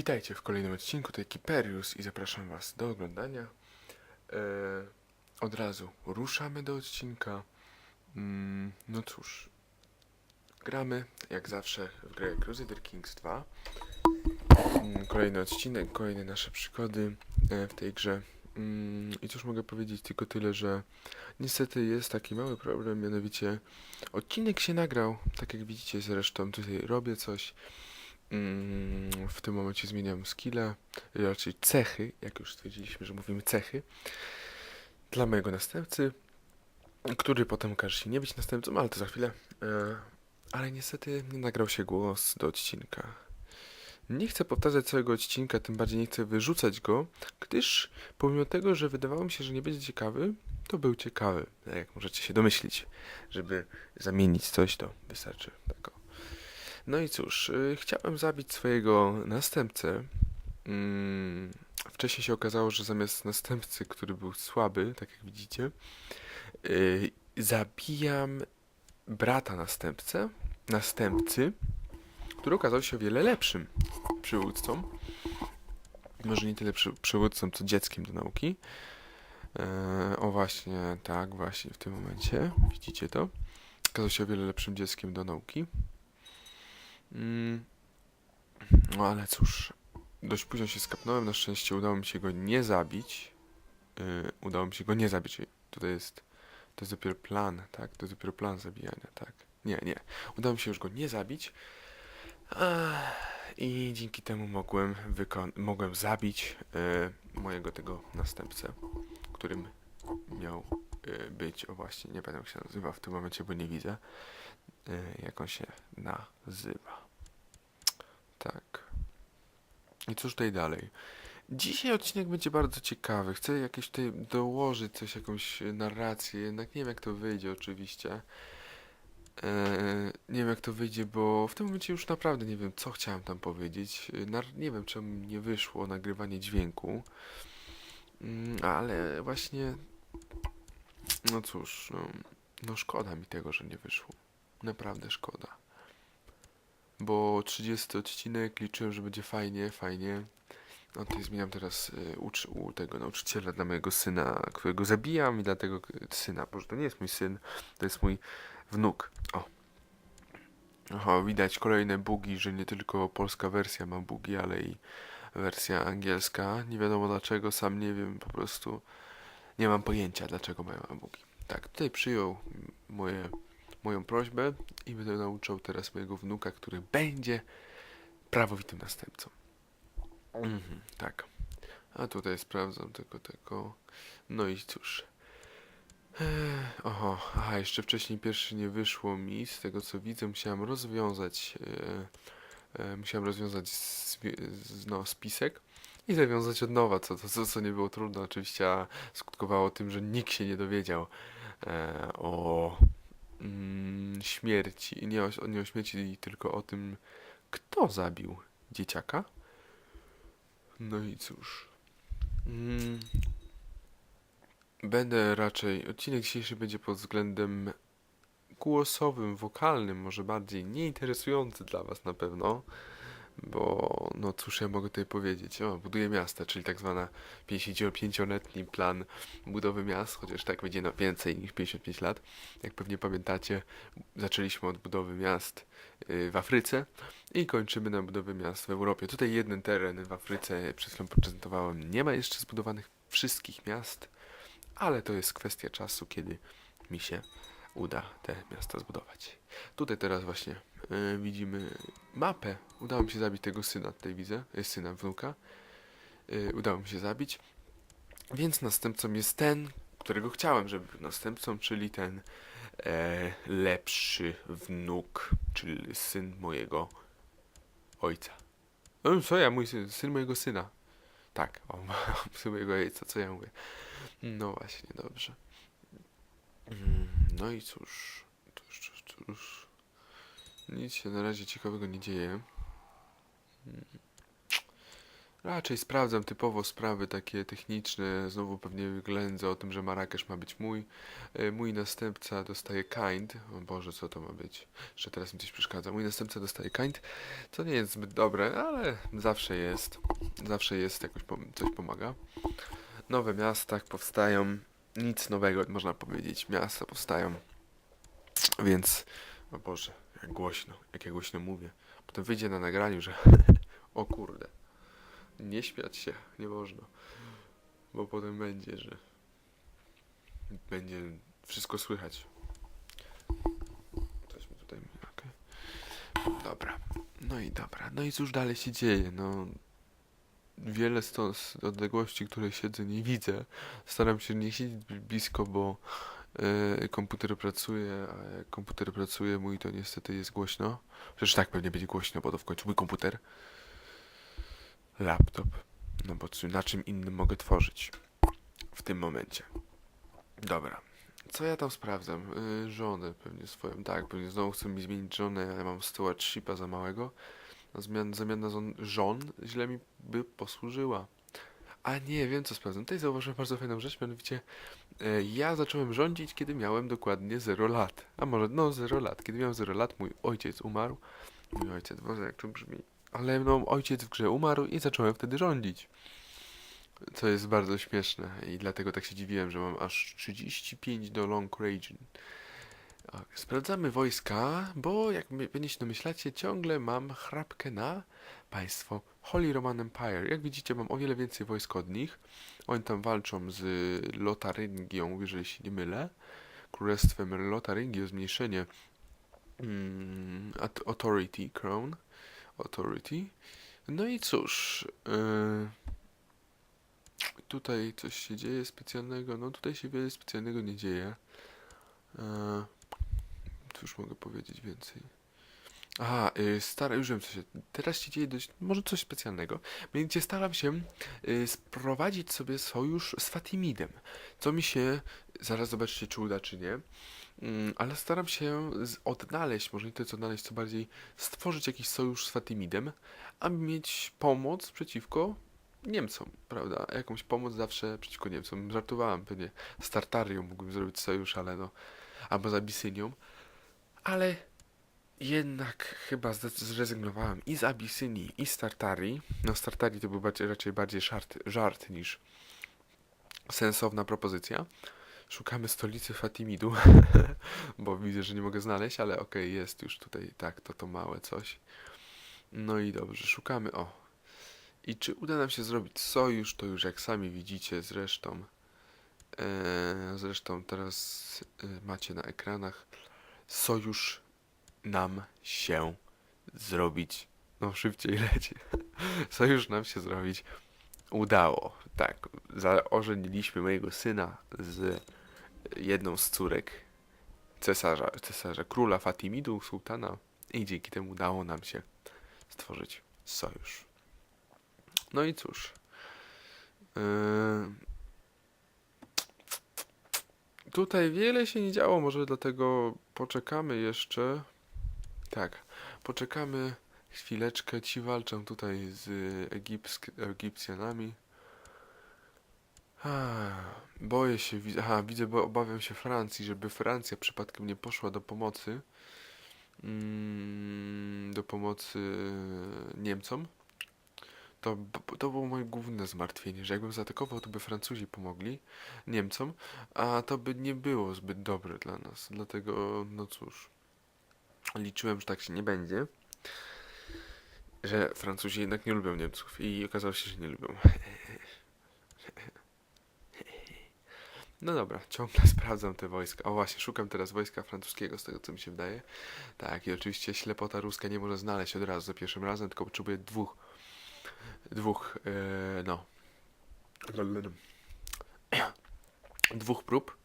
Witajcie w kolejnym odcinku tej Kiperius i zapraszam Was do oglądania. E, od razu ruszamy do odcinka. Mm, no cóż, gramy jak zawsze w grę Crusader Kings 2. Mm, kolejny odcinek, kolejne nasze przygody e, w tej grze. Mm, I cóż mogę powiedzieć, tylko tyle, że niestety jest taki mały problem, mianowicie odcinek się nagrał, tak jak widzicie zresztą tutaj robię coś. Mm, W tym momencie zmieniam skilla, raczej cechy, jak już stwierdziliśmy, że mówimy cechy, dla mojego następcy, który potem okaże się nie być następcą, ale to za chwilę. E, Ale niestety nie nagrał się głos do odcinka. Nie chcę powtarzać całego odcinka, tym bardziej nie chcę wyrzucać go, gdyż pomimo tego, że wydawało mi się, że nie będzie ciekawy, to był ciekawy, jak możecie się domyślić. Żeby zamienić coś, to wystarczy tak. No i cóż, y, chciałem zabić swojego następcę. Mm, wcześniej się okazało, że zamiast następcy, który był słaby, tak jak widzicie, y, zabijam brata następcę, następcy, który okazał się o wiele lepszym przywódcą. Może nie tyle przy, przywódcą, co dzieckiem do nauki. E, o właśnie, tak, właśnie w tym momencie. Widzicie to? Okazał się o wiele lepszym dzieckiem do nauki. Mm, No ale cóż, dość późno się skapnąłem, na szczęście udało mi się go nie zabić. Yy, udało mi się go nie zabić. Tutaj jest, to jest dopiero plan, tak? To jest dopiero plan zabijania, tak? Nie, nie. Udało mi się już go nie zabić. I dzięki temu mogłem, mogłem zabić yy, mojego tego następcę, którym miał yy, być, o właśnie, nie jak się nazywa w tym momencie, bo nie widzę, jak on się nazywa. Tak. I cóż tutaj dalej? Dzisiaj odcinek będzie bardzo ciekawy. Chcę jakieś tutaj dołożyć coś, jakąś narrację, jednak nie wiem jak to wyjdzie oczywiście. Eee, nie wiem jak to wyjdzie, bo w tym momencie już naprawdę nie wiem co chciałem tam powiedzieć. Nar- nie wiem czemu nie wyszło nagrywanie dźwięku. Mm, ale właśnie no cóż, no, no szkoda mi tego, że nie wyszło. Naprawdę szkoda. Bo 30 odcinek liczyłem, że będzie fajnie, fajnie. No tutaj zmieniam teraz y, ucz, u tego nauczyciela dla mojego syna, którego zabijam i dla tego k- syna. Boże, to nie jest mój syn, to jest mój wnuk. O. Oho, widać kolejne bugi, że nie tylko polska wersja ma bugi, ale i wersja angielska. Nie wiadomo dlaczego, sam nie wiem, po prostu nie mam pojęcia dlaczego mają bugi. Tak, tutaj przyjął moje, moją prośbę i będę nauczał teraz mojego wnuka, który będzie prawowitym następcą. Mhm, tak. A tutaj sprawdzam tylko tego. No i cóż. Oho, aha, jeszcze wcześniej pierwszy nie wyszło mi. Z tego co widzę, musiałem rozwiązać. E, e, musiałem rozwiązać swi- z, no, spisek i zawiązać od nowa, co, co, co nie było trudne oczywiście, skutkowało tym, że nikt się nie dowiedział e, o mm, śmierci. Nie o, nie o śmierci, tylko o tym, kto zabił dzieciaka. No i cóż. Mm. Będę raczej. Odcinek dzisiejszy będzie pod względem głosowym, wokalnym, może bardziej nieinteresujący dla Was na pewno. Bo, no cóż ja mogę tutaj powiedzieć? O, buduję miasta, czyli tak zwana 55-letni plan budowy miast, chociaż tak będzie na więcej niż 55 lat. Jak pewnie pamiętacie, zaczęliśmy od budowy miast y, w Afryce i kończymy na budowie miast w Europie. Tutaj jeden teren w Afryce, przed chwilą prezentowałem, nie ma jeszcze zbudowanych wszystkich miast, ale to jest kwestia czasu, kiedy mi się uda te miasta zbudować. Tutaj teraz właśnie y, widzimy mapę. Udało mi się zabić tego syna, tutaj widzę, jest syna wnuka. Y, udało mi się zabić. Więc następcą jest ten, którego chciałem, żeby był następcą, czyli ten e, lepszy wnuk, czyli syn mojego ojca. No, co ja, mój syn, syn mojego syna. Tak, syn mojego ojca, co ja mówię. No właśnie, dobrze. Mm, No i cóż, cóż, cóż, cóż. Nic się na razie ciekawego nie dzieje. Raczej sprawdzam typowo sprawy takie techniczne, znowu pewnie ględzę o tym, że Marrakesz ma być mój. E, Mój następca dostaje kind. O Boże, co to ma być? Że teraz mi coś przeszkadza. Mój następca dostaje kind, co nie jest zbyt dobre, ale zawsze jest. Zawsze jest, jakoś coś pomaga. Nowe miasta powstają. Nic nowego, można powiedzieć. Miasta powstają. Więc, o Boże, jak głośno, jak ja głośno mówię. Potem wyjdzie na nagraniu, że o kurde. Nie śmiać się, nie można. Bo potem będzie, że będzie wszystko słychać. Coś mi tutaj okej. Dobra. No i dobra. No i cóż dalej się dzieje? No wiele sto- z odległości, której siedzę, nie widzę. Staram się nie siedzieć bli- blisko, bo e, komputer pracuje, a jak komputer pracuje mój, to niestety jest głośno. Przecież tak pewnie będzie głośno, bo to w końcu mój komputer. Laptop. No bo na czym innym mogę tworzyć w tym momencie. Dobra. Co ja tam sprawdzam? Yy, żonę pewnie swoją. Tak, pewnie znowu chcę mi zmienić żonę, ale mam stewardshipa za małego. Zmian, zamiana zon- żon źle mi by posłużyła. A nie, wiem co sprawdzam. Tutaj zauważyłem bardzo fajną rzecz, mianowicie e, ja zacząłem rządzić, kiedy miałem dokładnie 0 lat. A może, no 0 lat. Kiedy miałem 0 lat, mój ojciec umarł. Mój ojciec, Boże, jak to brzmi. Ale no, ojciec w grze umarł i zacząłem wtedy rządzić. Co jest bardzo śmieszne i dlatego tak się dziwiłem, że mam aż 35 do Long Range. Tak, Sprawdzamy wojska, bo jak się domyślacie, ciągle mam chrapkę na państwo Holy Roman Empire. Jak widzicie, mam o wiele więcej wojsk od nich. Oni tam walczą z Lotaryngią, jeżeli się nie mylę. Królestwem Lotaryngii o zmniejszenie mm, Authority Crown. Authority. No i cóż, yy, tutaj coś się dzieje specjalnego. No tutaj się wiele specjalnego nie dzieje. Yy, cóż mogę powiedzieć więcej? Aha, yy, stara, już wiem co się. Teraz się dzieje dość, może coś specjalnego. Mianowicie staram się yy, sprowadzić sobie sojusz z Fatimidem. Co mi się, zaraz zobaczycie czy uda czy nie. Mm, ale staram się odnaleźć, może nie to co odnaleźć, co bardziej stworzyć jakiś sojusz z Fatimidem, aby mieć pomoc przeciwko Niemcom, prawda? Jakąś pomoc zawsze przeciwko Niemcom. Żartowałem pewnie z Tartarią mógłbym zrobić sojusz, ale no, albo z Abisynią, ale jednak chyba zrezygnowałem i z Abysynii, i z Tartarii. No z Tartarii to był raczej bardziej żart, żart niż sensowna propozycja. Szukamy stolicy Fatimidu, bo widzę, że nie mogę znaleźć, ale okej, jest już tutaj, tak, to to małe coś. No i dobrze, szukamy, o. I czy uda nam się zrobić sojusz, to już jak sami widzicie zresztą. E, zresztą teraz e, macie na ekranach. Sojusz nam się zrobić. No szybciej leci. Sojusz nam się zrobić udało. Tak, zaożeniliśmy mojego syna z jedną z córek cesarza, cesarza króla Fatimidu, sułtana i dzięki temu udało nam się stworzyć sojusz. No i cóż. Yy... Tutaj wiele się nie działo, może dlatego poczekamy jeszcze. Tak, poczekamy chwileczkę. Ci walczą tutaj z Egipsk- Egipcjanami. Boję się, aha, widzę, bo obawiam się Francji, żeby Francja przypadkiem nie poszła do pomocy, mm, do pomocy Niemcom. To, to było moje główne zmartwienie, że jakbym zaatakował, to by Francuzi pomogli Niemcom, a to by nie było zbyt dobre dla nas. Dlatego, no cóż, liczyłem, że tak się nie będzie, że Francuzi jednak nie lubią Niemców i okazało się, że nie lubią. No dobra, ciągle sprawdzam te wojska. O właśnie, szukam teraz wojska francuskiego, z tego co mi się wydaje. Tak, i oczywiście ślepota ruska nie może znaleźć od razu za pierwszym razem, tylko potrzebuje dwóch, dwóch, e, no, dwóch prób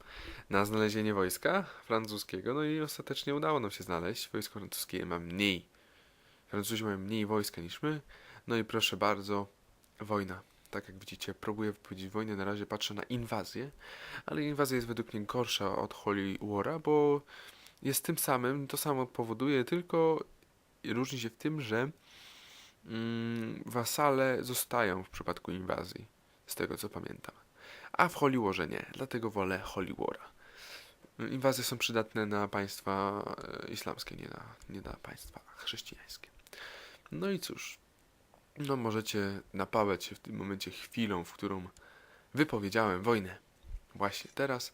na znalezienie wojska francuskiego, no i ostatecznie udało nam się znaleźć. Wojsko francuskie ma mniej, Francuzi mają mniej wojska niż my, no i proszę bardzo, wojna. Tak jak widzicie, próbuję wypowiedzieć wojnę, na razie patrzę na inwazję, ale inwazja jest według mnie gorsza od Holy War'a, bo jest tym samym, to samo powoduje, tylko różni się w tym, że wasale zostają w przypadku inwazji, z tego co pamiętam. A w Holy nie, dlatego wolę Holy Wara. Inwazje są przydatne na państwa e, islamskie, nie na, nie na państwa chrześcijańskie. No i cóż, no możecie napałać się w tym momencie chwilą, w którą wypowiedziałem wojnę. Właśnie teraz.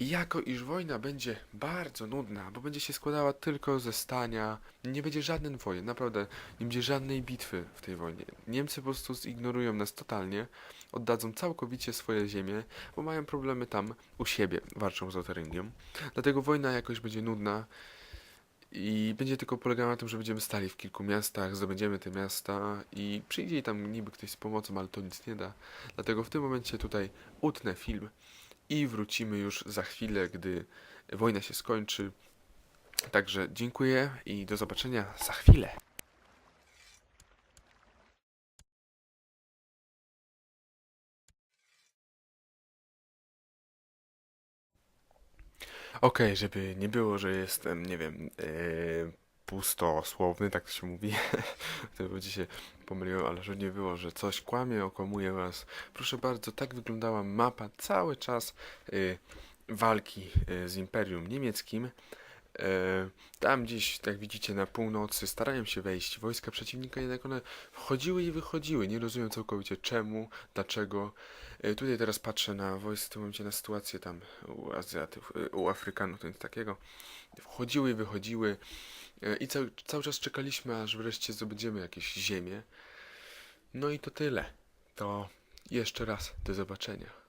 I jako iż wojna będzie bardzo nudna, bo będzie się składała tylko ze stania, nie będzie żadnych wojen, naprawdę, nie będzie żadnej bitwy w tej wojnie. Niemcy po prostu zignorują nas totalnie, oddadzą całkowicie swoje ziemie, bo mają problemy tam u siebie, walczą z Lotharingią. Dlatego wojna jakoś będzie nudna i będzie tylko polegała na tym, że będziemy stali w kilku miastach, zdobędziemy te miasta i przyjdzie tam niby ktoś z pomocą, ale to nic nie da. Dlatego w tym momencie tutaj utnę film i wrócimy już za chwilę, gdy wojna się skończy. Także dziękuję i do zobaczenia za chwilę. Okej, żeby nie było, że jestem, nie wiem, yy, pustosłowny, tak to się mówi. to się pomyliło, ale żeby nie było, że coś kłamie, okłamuje was. Proszę bardzo, tak wyglądała mapa cały czas yy, walki yy, z Imperium Niemieckim. Yy, tam gdzieś, jak widzicie, na północy starają się wejść wojska przeciwnika, jednak one wchodziły i wychodziły. Nie rozumiem całkowicie czemu, dlaczego. Yy, tutaj teraz patrzę na wojsk, w tym momencie na sytuację tam u Azjatów, yy, u Afrykanów, to nic takiego. Wchodziły i wychodziły. I cały, cały czas czekaliśmy, aż wreszcie zdobędziemy jakieś ziemię. No i to tyle. To jeszcze raz do zobaczenia.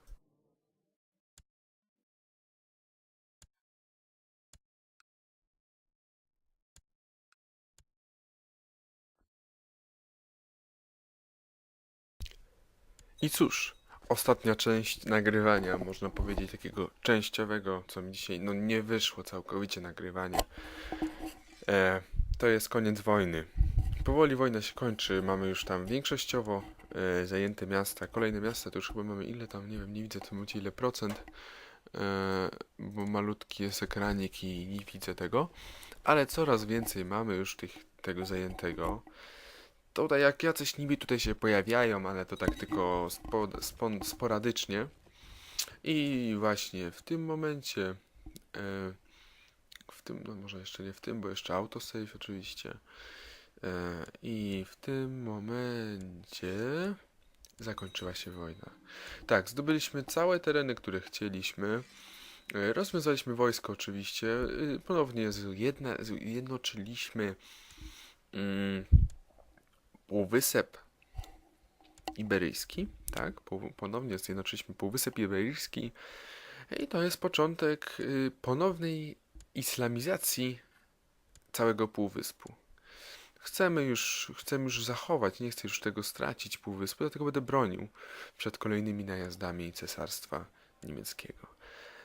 I cóż, ostatnia część nagrywania, można powiedzieć takiego częściowego, co mi dzisiaj no nie wyszło całkowicie nagrywanie. E, to jest koniec wojny. Powoli wojna się kończy, mamy już tam większościowo e, zajęte miasta. Kolejne miasta to już chyba mamy ile tam, nie wiem, nie widzę w tym momencie ile procent, e, bo malutki jest ekranik i nie widzę tego, ale coraz więcej mamy już tych, tego zajętego. Tutaj jak jacyś niby tutaj się pojawiają, ale to tak tylko spo, spon, sporadycznie. I właśnie w tym momencie e, w tym, no może jeszcze nie w tym, bo jeszcze autosave oczywiście. E, I w tym momencie zakończyła się wojna. Tak, zdobyliśmy całe tereny, które chcieliśmy. E, Rozwiązaliśmy wojsko oczywiście. E, Ponownie zjedna, zjednoczyliśmy mm, Półwysep Iberyjski. Tak, po- ponownie zjednoczyliśmy Półwysep Iberyjski. I to jest początek y, ponownej islamizacji całego półwyspu. Chcemy już, chcemy już zachować, nie chcę już tego stracić półwyspu, dlatego będę bronił przed kolejnymi najazdami cesarstwa niemieckiego.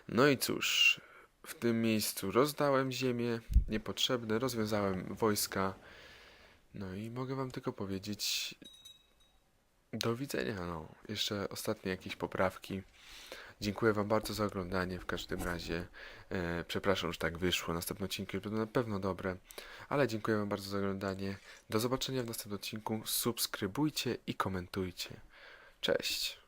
No i cóż, w tym miejscu rozdałem ziemię niepotrzebne, rozwiązałem wojska. No i mogę wam tylko powiedzieć do widzenia. No, jeszcze ostatnie jakieś poprawki. Dziękuję Wam bardzo za oglądanie w każdym razie. E, przepraszam, że tak wyszło. Następne odcinki będą na pewno dobre, ale dziękuję Wam bardzo za oglądanie. Do zobaczenia w następnym odcinku. Subskrybujcie i komentujcie. Cześć.